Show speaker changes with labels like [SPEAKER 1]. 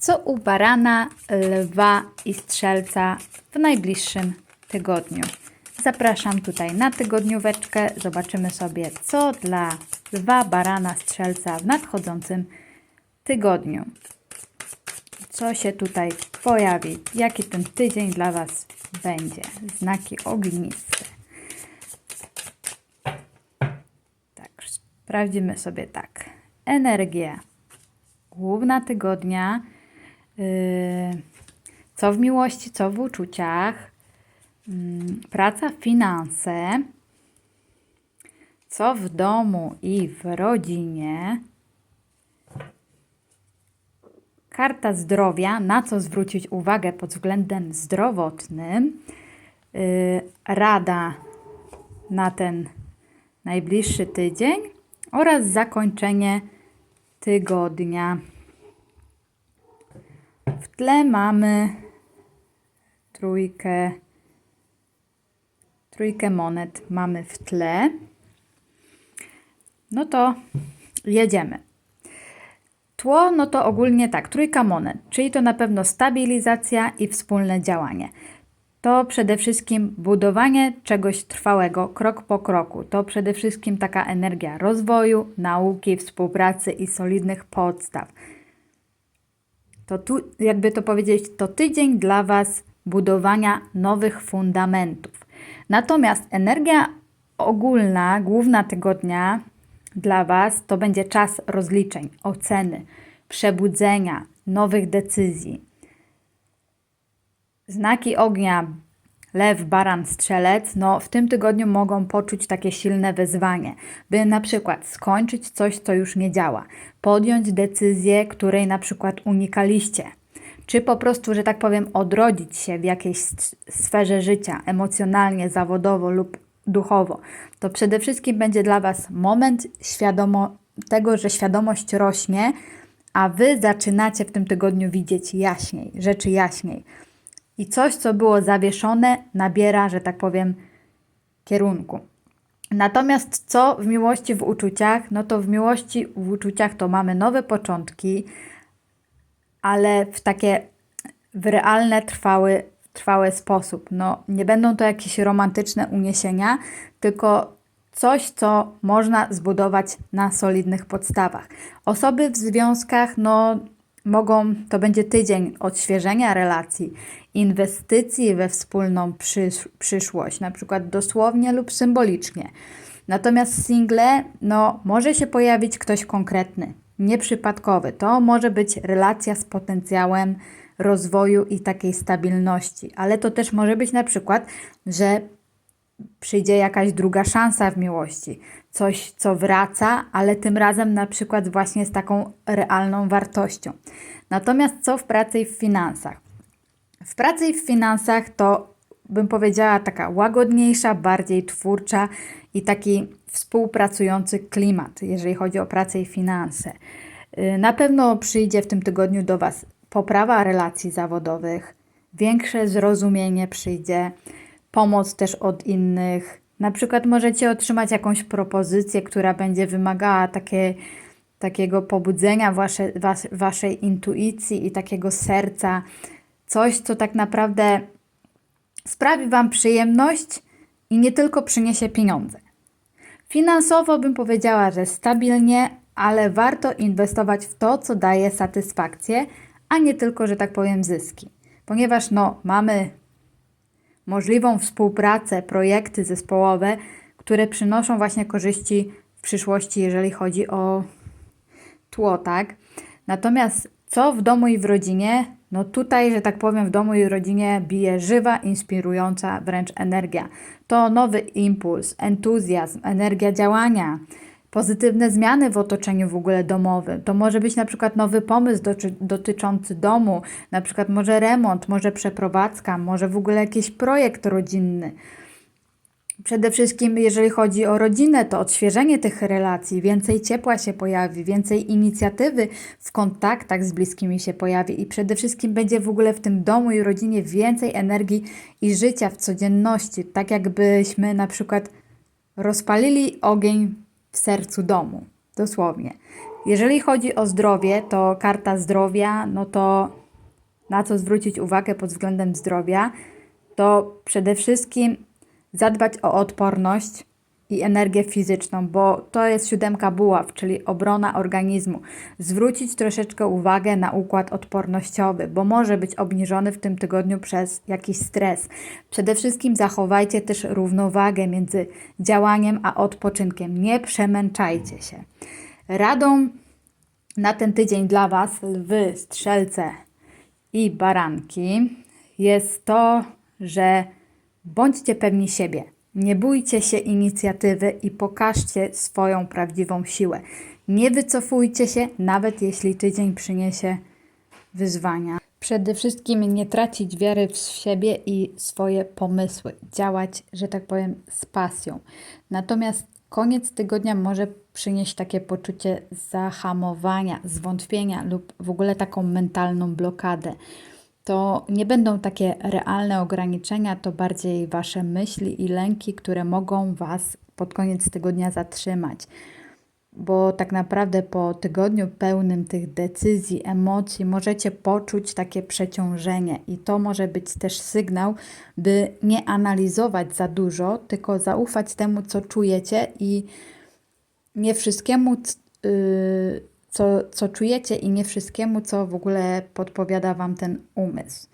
[SPEAKER 1] Co u barana, lwa i strzelca w najbliższym tygodniu? Zapraszam tutaj na tygodnióweczkę. Zobaczymy sobie, co dla lwa, barana, strzelca w nadchodzącym tygodniu. Co się tutaj pojawi? Jaki ten tydzień dla Was będzie? Znaki ogniste. Tak, sprawdzimy sobie tak. Energia główna tygodnia. Yy, co w miłości, co w uczuciach. Mm, praca, finanse. Co w domu i w rodzinie. Karta zdrowia, na co zwrócić uwagę pod względem zdrowotnym. Yy, rada na ten najbliższy tydzień oraz zakończenie tygodnia. W tle mamy trójkę, trójkę monet mamy w tle. No to jedziemy. Tło, no to ogólnie tak, trójka monet, czyli to na pewno stabilizacja i wspólne działanie. To przede wszystkim budowanie czegoś trwałego, krok po kroku. To przede wszystkim taka energia rozwoju, nauki, współpracy i solidnych podstaw. To tu, jakby to powiedzieć, to tydzień dla Was budowania nowych fundamentów. Natomiast energia ogólna, główna tygodnia dla Was to będzie czas rozliczeń, oceny, przebudzenia, nowych decyzji. Znaki ognia lew, baran, strzelec, no w tym tygodniu mogą poczuć takie silne wyzwanie, by na przykład skończyć coś, co już nie działa, podjąć decyzję, której na przykład unikaliście, czy po prostu, że tak powiem, odrodzić się w jakiejś sferze życia, emocjonalnie, zawodowo lub duchowo. To przede wszystkim będzie dla Was moment świadomo tego, że świadomość rośnie, a Wy zaczynacie w tym tygodniu widzieć jaśniej, rzeczy jaśniej i coś, co było zawieszone, nabiera, że tak powiem, kierunku. Natomiast co w miłości, w uczuciach? No to w miłości, w uczuciach to mamy nowe początki, ale w takie w realne, trwały, trwały sposób. No, nie będą to jakieś romantyczne uniesienia, tylko coś, co można zbudować na solidnych podstawach. Osoby w związkach, no mogą, to będzie tydzień odświeżenia relacji, inwestycji we wspólną przysz przyszłość, na przykład dosłownie lub symbolicznie. Natomiast single, no, może się pojawić ktoś konkretny, nieprzypadkowy. To może być relacja z potencjałem rozwoju i takiej stabilności, ale to też może być na przykład, że przyjdzie jakaś druga szansa w miłości, coś, co wraca, ale tym razem na przykład właśnie z taką realną wartością. Natomiast co w pracy i w finansach? W pracy i w finansach to bym powiedziała taka łagodniejsza, bardziej twórcza i taki współpracujący klimat, jeżeli chodzi o pracę i finanse. Y, na pewno przyjdzie w tym tygodniu do Was poprawa relacji zawodowych, większe zrozumienie przyjdzie, pomoc też od innych. Na przykład możecie otrzymać jakąś propozycję, która będzie wymagała takie, takiego pobudzenia wasze, was, waszej intuicji i takiego serca. Coś, co tak naprawdę sprawi Wam przyjemność i nie tylko przyniesie pieniądze. Finansowo bym powiedziała, że stabilnie, ale warto inwestować w to, co daje satysfakcję, a nie tylko, że tak powiem, zyski. Ponieważ no, mamy możliwą współpracę, projekty zespołowe, które przynoszą właśnie korzyści w przyszłości, jeżeli chodzi o tło, tak? Natomiast co w domu i w rodzinie? No tutaj, że tak powiem, w domu i w rodzinie bije żywa, inspirująca wręcz energia. To nowy impuls, entuzjazm, energia działania, pozytywne zmiany w otoczeniu w ogóle domowym. To może być na przykład nowy pomysł doty dotyczący domu, na przykład może remont, może przeprowadzka, może w ogóle jakiś projekt rodzinny. Przede wszystkim, jeżeli chodzi o rodzinę, to odświeżenie tych relacji, więcej ciepła się pojawi, więcej inicjatywy w kontaktach z bliskimi się pojawi i przede wszystkim będzie w ogóle w tym domu i rodzinie więcej energii i życia w codzienności, tak jakbyśmy na przykład rozpalili ogień w sercu domu, dosłownie. Jeżeli chodzi o zdrowie, to karta zdrowia, no to na co zwrócić uwagę pod względem zdrowia, to przede wszystkim zadbać o odporność i energię fizyczną, bo to jest siódemka buław, czyli obrona organizmu. Zwrócić troszeczkę uwagę na układ odpornościowy, bo może być obniżony w tym tygodniu przez jakiś stres. Przede wszystkim zachowajcie też równowagę między działaniem a odpoczynkiem. Nie przemęczajcie się. Radą na ten tydzień dla Was, lwy, strzelce i baranki, jest to, że bądźcie pewni siebie. Nie bójcie się inicjatywy i pokażcie swoją prawdziwą siłę. Nie wycofujcie się, nawet jeśli tydzień przyniesie wyzwania. Przede wszystkim nie tracić wiary w siebie i swoje pomysły. Działać, że tak powiem, z pasją. Natomiast koniec tygodnia może przynieść takie poczucie zahamowania, zwątpienia lub w ogóle taką mentalną blokadę. To nie będą takie realne ograniczenia, to bardziej wasze myśli i lęki, które mogą was pod koniec tygodnia zatrzymać. Bo tak naprawdę po tygodniu pełnym tych decyzji, emocji możecie poczuć takie przeciążenie i to może być też sygnał, by nie analizować za dużo, tylko zaufać temu, co czujecie i nie wszystkiemu, yy, co, co czujecie i nie wszystkiemu, co w ogóle podpowiada Wam ten umysł.